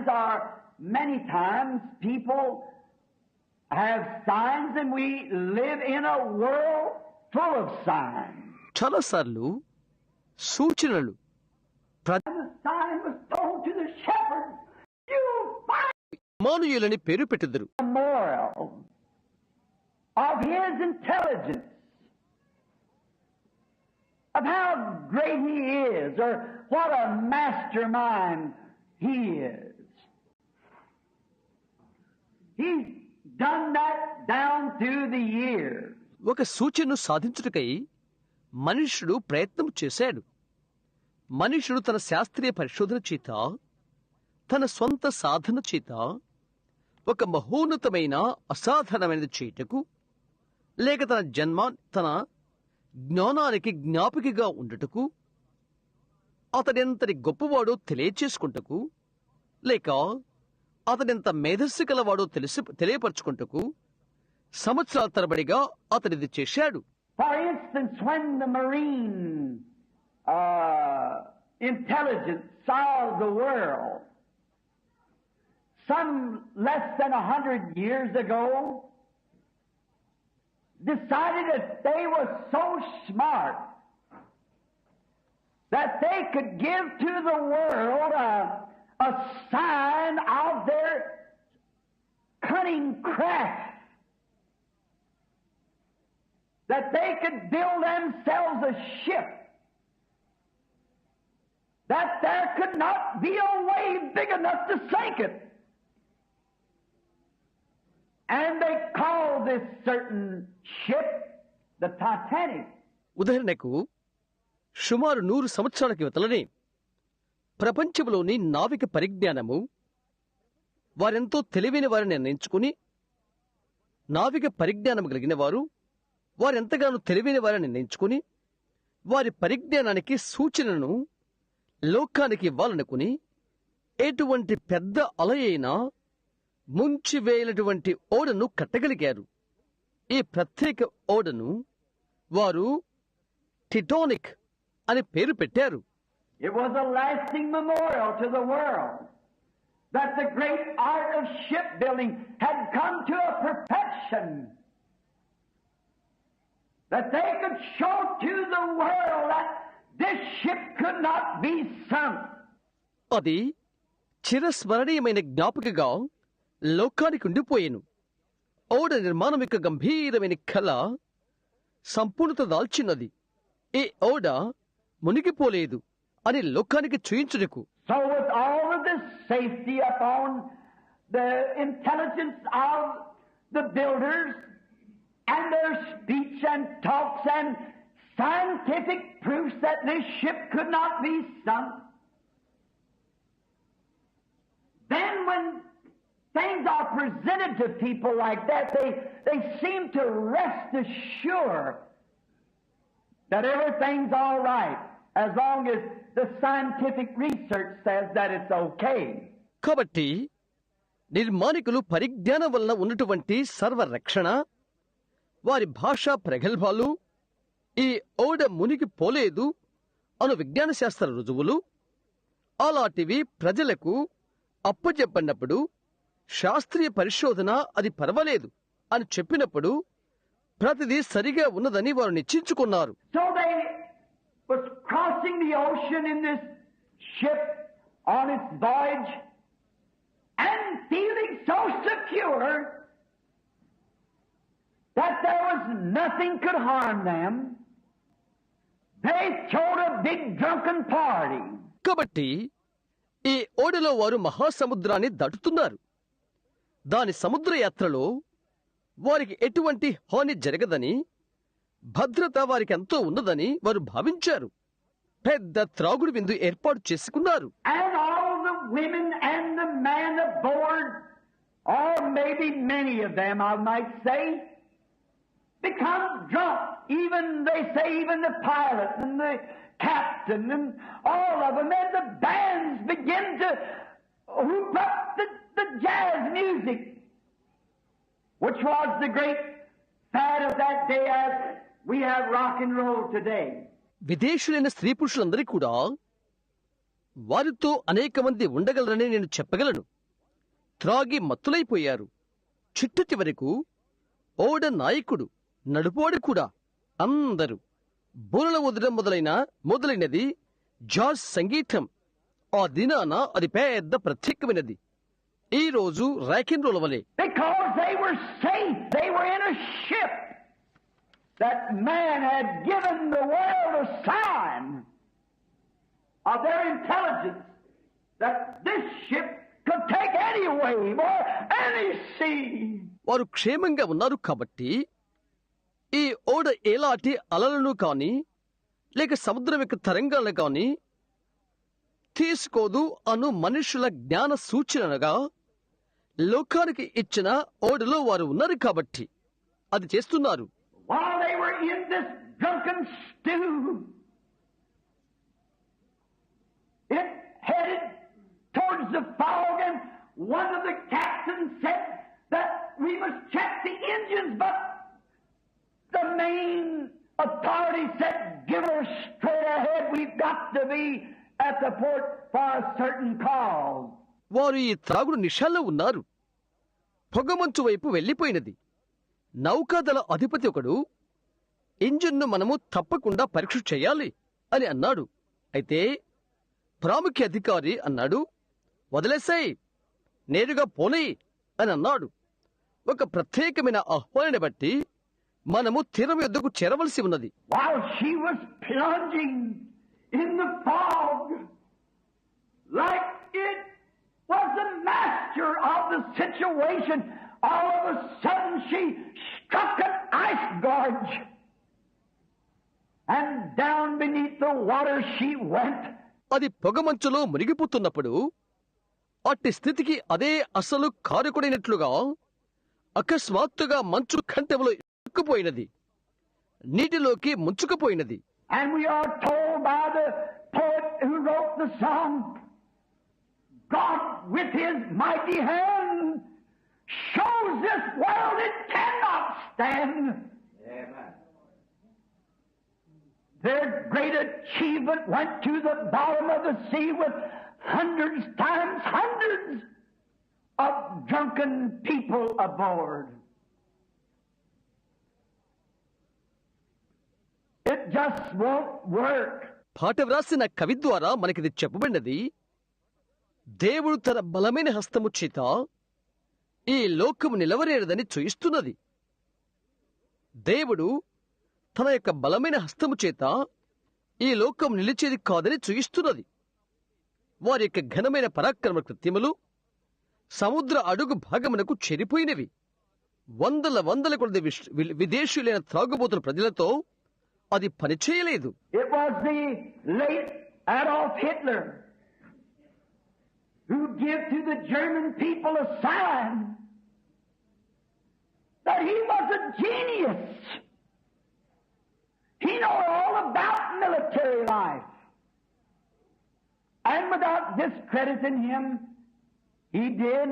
signs are many times people have signs and we live in a world full of signs. చాలాసార్లు సూచనలు And the sign was told to the shepherds, you find ప్రమాణుయులని పేరు పెట్టెదరు the moral of his intelligence, of how great he is, or what a mastermind he is. He's done that down through the years. ఒక సూచనను సాధించుటకై మనుషుడు ప్రయత్నం చేశాడు మనుషుడు తన శాస్త్రీయ పరిశోధన చేత తన సొంత సాధన చేత ఒక మహోన్నతమైన అసాధారణమైనది చేయుటకు లేక తన జన్మ తన జ్ఞానానికి జ్ఞాపికగా ఉండుటకు అతడెంతటి గొప్పవాడో తెలియచేసుకుంటకు లేక అతడింత మేధస్సు గలవాడో తెలిసి తెలియపరచుకుంటకు సంవత్సరాల తరబడిగా అతడిది చేశాడు For instance, when the marine uh, intelligence saw the world, some less than a hundred years ago, decided that they were so smart that they could give to the world a, a sign of their cunning craft that they could build themselves a ship that there could not be a wave big enough to sink it. And they called this certain ship the Titanic. ಉದಾಹರಣೆಗೂ ಸುಮಾರು ನೂರು ಸಂವತ್ಸರಕ್ಕೆ ಇವತ್ತಲ್ಲನೇ ప్రపంచంలోని నావిక పరిజ్ఞానము వారెంతో తెలివైన వారిని నిర్ణయించుకుని నావిక పరిజ్ఞానం కలిగిన వారు వారెంతగానో తెలివైన వారిని నిర్ణయించుకుని వారి పరిజ్ఞానానికి సూచనను లోకానికి ఇవ్వాలనుకుని ఎటువంటి పెద్ద అలయైనా ముంచివేయనటువంటి ఓడను కట్టగలిగారు. ఈ ప్రత్యేక ఓడను వారు టిటోనిక్ అని పేరు పెట్టారు. It was a lasting memorial to the world that the great art of shipbuilding had come to a perfection. That they could show to the world that this ship could not be sunk. అది చిరస్మరణీయమైన జ్ఞాపికగా లోకానికి ఉండిపోయేను ఓడ నిర్మాణం యొక్క గంభీరమైన కళ సంపూర్ణత దాల్చినది ఈ ఓడ మునిగిపోలేదు అని లోకానికి చూయించుటకు So with all of this safety upon the intelligence of the builders and their speech and talks and scientific proofs that this ship could not be sunk, then when things are presented to people like that, they, they seem to rest assured that everything's all right As long as the scientific research says that it's okay. కాబట్టి నిర్మాణికులు పరిజ్ఞానం వలన ఉన్నటువంటి సర్వరక్షణ వారి భాషా ప్రగల్భాలు ఈ ఓడ మునిగి పోలేదు అను విజ్ఞాన శాస్త్ర రుజువులు అలాంటివి ప్రజలకు అప్పచెప్పన్నప్పుడు శాస్త్రీయ పరిశోధన అది పర్వాలేదు అని చెప్పినప్పుడు ప్రతిదీ సరిగా ఉన్నదని వారు నిశ్చయించుకున్నారు crossing the ocean in this ship on its voyage and feeling so secure that there was nothing could harm them. They throwed a big drunken party. కాబట్టి ఈ ఓడలో వారు మహాసముద్రాన్ని దాటుతున్నారు దాని సముద్ర యాత్రలో వారికి ఎటువంటి హాని జరగదని భద్రత వారికి ఎంతో ఉన్నదని వారు భావించారు పెద్ద త్రాగుడు విందు ఏర్పాటు చేసుకున్నారు And all the women and the men aboard, or maybe many of them, I might say, become drunk. Even, they say, even the pilot and the captain and all of them, and the bands begin to whoop up the, the jazz music, which was the great fad of that day as we have rock and roll today. విదేశీయులైన స్త్రీ పురుషులందరికీ కూడా వారితో అనేక మంది ఉండగలరని నేను చెప్పగలను. త్రాగి మత్తులైపోయారు. చిట్టు చివరకు ఓడ నాయకుడు నడుపోడు కూడా అందరూ బోలల వదడం మొదలైన మొదలైనది జార్జ్ సంగీతం. ఆ దినాన అది పెద్ద ప్రత్యేకమైనది. ఈ రోజు ర్యాకిన్ రోల వలె. That man had given the world a sign of their intelligence that this ship could take any wave or any sea. వారు క్షేమంగా ఉన్నారు కాబట్టి ఈ ఓడ ఎలాంటి అలలను కాని లేక సముద్రం యొక్క తరంగాలను కాని తీసుకోదు అను మనుషుల జ్ఞాన సూచనగా లోకానికి ఇచ్చిన ఓడలో వారు ఉన్నారు కాబట్టి అది చేస్తున్నారు While they were in this drunken stew, it headed towards the fog, and one of the captains said that we must check the engines, but the main authority said, give her straight ahead. We've got to be at the port for a certain cause. వారు ఈ త్రాగుడు నిషాల్లో ఉన్నారు పొగమంచు వైపు వెళ్ళిపోయినది నౌకాదళ అధిపతి ఒకడు ఇంజిన్ను మనము తప్పకుండా పరీక్ష చేయాలి అని అన్నాడు. అయితే ప్రాముఖ్య అధికారి అన్నాడు వదిలేసాయి నేరుగా పోనీ అని అన్నాడు. ఒక ప్రత్యేకమైన ఆహ్వానాన్ని బట్టి మనము తీరం యుద్ధకు చేరవలసి ఉన్నది. All of a sudden she struck an ice gorge and down beneath the water she went. అది పొగ మంచులో మునిగిపోతున్నప్పుడు అట్టి స్థితికి అదే అసలు కారుకుడైనట్లుగా అకస్మాత్తుగా మంచు కంటెములో ఇక్కుపోయినది నీటిలోకి ముంచుకుపోయినది. Shows this world it cannot Their great achievement went to the bottom of the sea with hundreds times hundreds of drunken people aboard. It just won't work. పాట వ్రాసిన కవి ద్వారా మనకిది చెప్పబడినది దేవుడు తన బలమైన హస్తము చేత ఈ లోకము నిలవరేడదని చూయిస్తున్నది దేవుడు తన యొక్క బలమైన హస్తము చేత ఈ లోకం నిలిచేది కాదని చూయిస్తున్నది. వారి యొక్క ఘనమైన పరాక్రమ కృత్యములు సముద్ర అడుగు భాగమునకు చెరిపోయినవి. వందల వందల కొద్ది విదేశీయులైన త్రాగుబోతుల ప్రజలతో అది పనిచేయలేదు. Who to the German people a sign that he was a genius. He knew all about military life. And without discrediting him, he did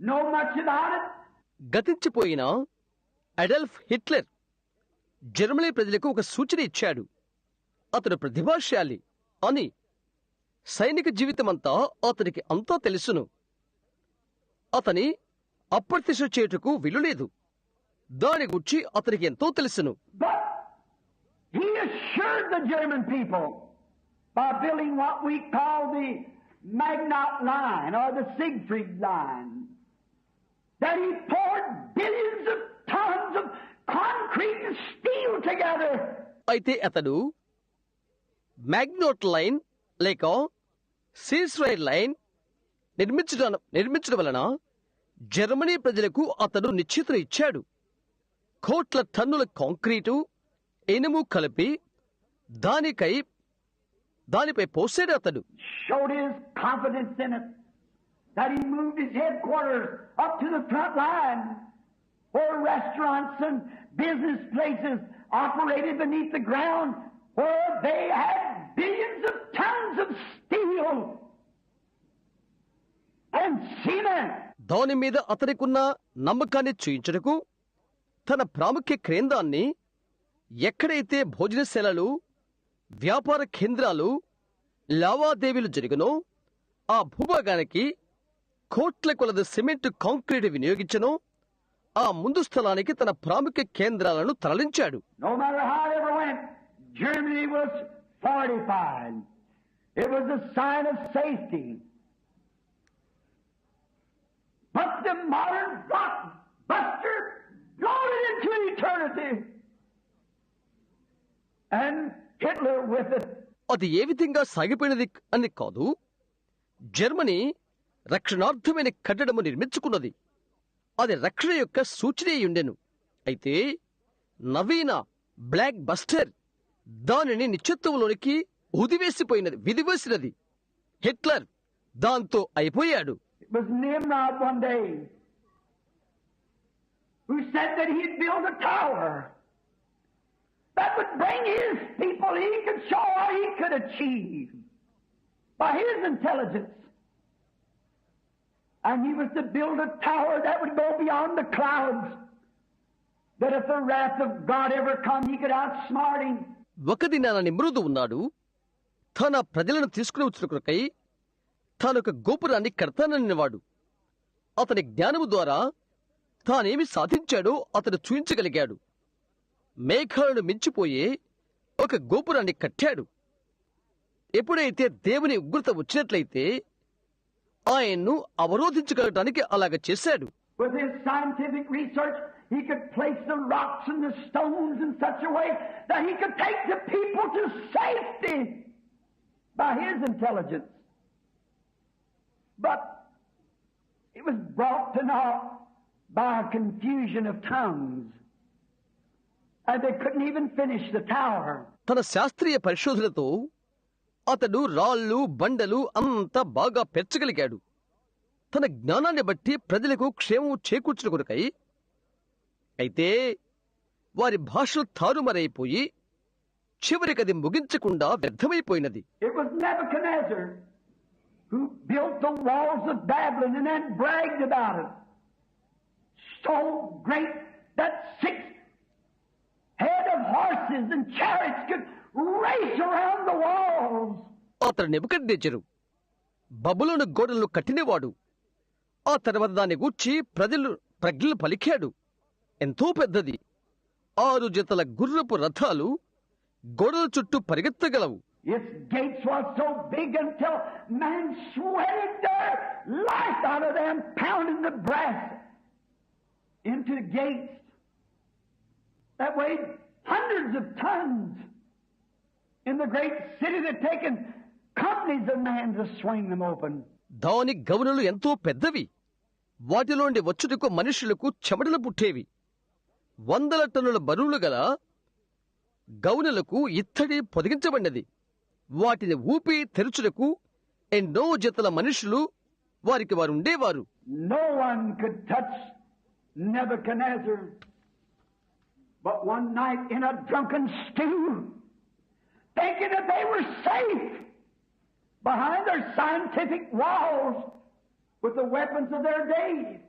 know much about it. గతించిపోయిన అడల్ఫ్ హిట్లర్ జర్మనీ ప్రజలకు ఒక సూచన ఇచ్చాడు అతడు ప్రతిభాశాలి అని సైనిక జీవితమంతా అతనికి అంతా తెలుసును అతని అప్రత్యక్ష చేటుకు విలులేదు దాని గురించి అతనికి ఎంతో తెలుసును. అయితే అతడు మ్యాగ్నోట్ లైన్ లేక సీస్రైడ్ లైన్ నిర్మించడం నిర్మించడం వలన జర్మనీ ప్రజలకు అతడు నిశ్చిత ఇచ్చాడు. కోట్ల టన్నుల కాంక్రీటు ఇనుము కలిపి దానికై దానిపై పోసాడు అతడు. That he moved his headquarters up to the front line where restaurants and business places operated beneath the ground where they had billions of tons of steel and cement. దాని మీద అతనికున్న నమ్మకాన్ని చూయించుటకు తన ప్రాముఖ్య కేంద్రాన్ని ఎక్కడైతే భోజనశాలలు వ్యాపార కేంద్రాలు లావాదేవీలు జరిగినో ఆ భూభాగానికి కోట్ల కొలది సిమెంట్ కాంక్రీట్ వినియోగించను. ఆ ముందు స్థలానికి తన ప్రాముఖ్య కేంద్రాలను తరలించాడు. But the modern blockbuster floated into eternity. And Hitler with it. అది ఏ విధంగా సాగిపోయినది అని కాదు. జర్మనీ రక్షణార్థమైన కట్టడము నిర్మించుకున్నది. అది రక్షణ యొక్క సూచనే ఉండెను అయితే నవీన బ్లాక్ బస్టర్ దానిని నిశ్చిత్వంలోనికి ఉదివేసిపోయినది విధివేసినది. హిట్లర్ దాంతో అయిపోయాడు It was Nimrod one day who said that he'd build a tower that would bring his people, he could show all he could achieve by his intelligence. And he was to build a tower that would go beyond the clouds. That if the wrath of God ever come, he could outsmart him. ఒక దినాన నిమ్రుదు ఉన్నాడు తన ప్రజలను తీసుకుని వచ్చిన కొరకై తానొక గోపురాన్ని కడతాననేవాడు అతని జ్ఞానము ద్వారా తానేమి సాధించాడో అతడు చూయించగలిగాడు. మేఘాలను మించిపోయే ఒక గోపురాన్ని కట్టాడు. ఎప్పుడైతే దేవుని ఉగ్రత వచ్చినట్లయితే ఆయన్ను అవరోధించగలటానికి అలాగ చేశాడు. But it was brought to naught. By a confusion of tongues. And they couldn't even finish the tower. తన శాస్త్రీయ పరిశోధనతో అతడు రాళ్ళు బండలు అంతా బాగా పెంచగలిగాడు తన జ్ఞానాన్ని బట్టి ప్రజలకు క్షేమం చేకూర్చిన కొరకై అయితే వారి భాషలు తారుమరైపోయి చివరికది ముగించకుండా వ్యర్థమైపోయినది who built the walls of Babylon and then bragged about it. So great that six head of horses and chariots could race around the walls. అతడు నెబుకడ్నెజరు బబులోను గోడలను కట్టినవాడు ఆ తర్వాత దాన్ని గూర్చి ప్రజలు ప్రజ్ఞలు పలికాడు ఎంతో పెద్దది ఆరు జతల గుర్రపు రథాలు గోడల చుట్టూ పరిగెత్తగలవు Its gates was so big until man sweated their life out of them, pounding the brass into the gates that weighed hundreds of tons. In the great city, they'd taken companies of men to swing them open. దాని గవనలు ఎంతో పెద్దవి వాటిలోండి వచ్చుటకు మనుషులకు చెమటలు పుట్టేవి వందల టన్నుల బరువులు గల గౌనులకు ఇత్తడి పొదిగించబడినది వాటిని ఊపి తెరుచుటకు ఎన్నో జతల మనుషులు వారికి వారు ఉండేవారు No one could touch Nebuchadnezzar. But one night in a drunken stew, thinking that they were safe behind their scientific walls with the weapons of their days.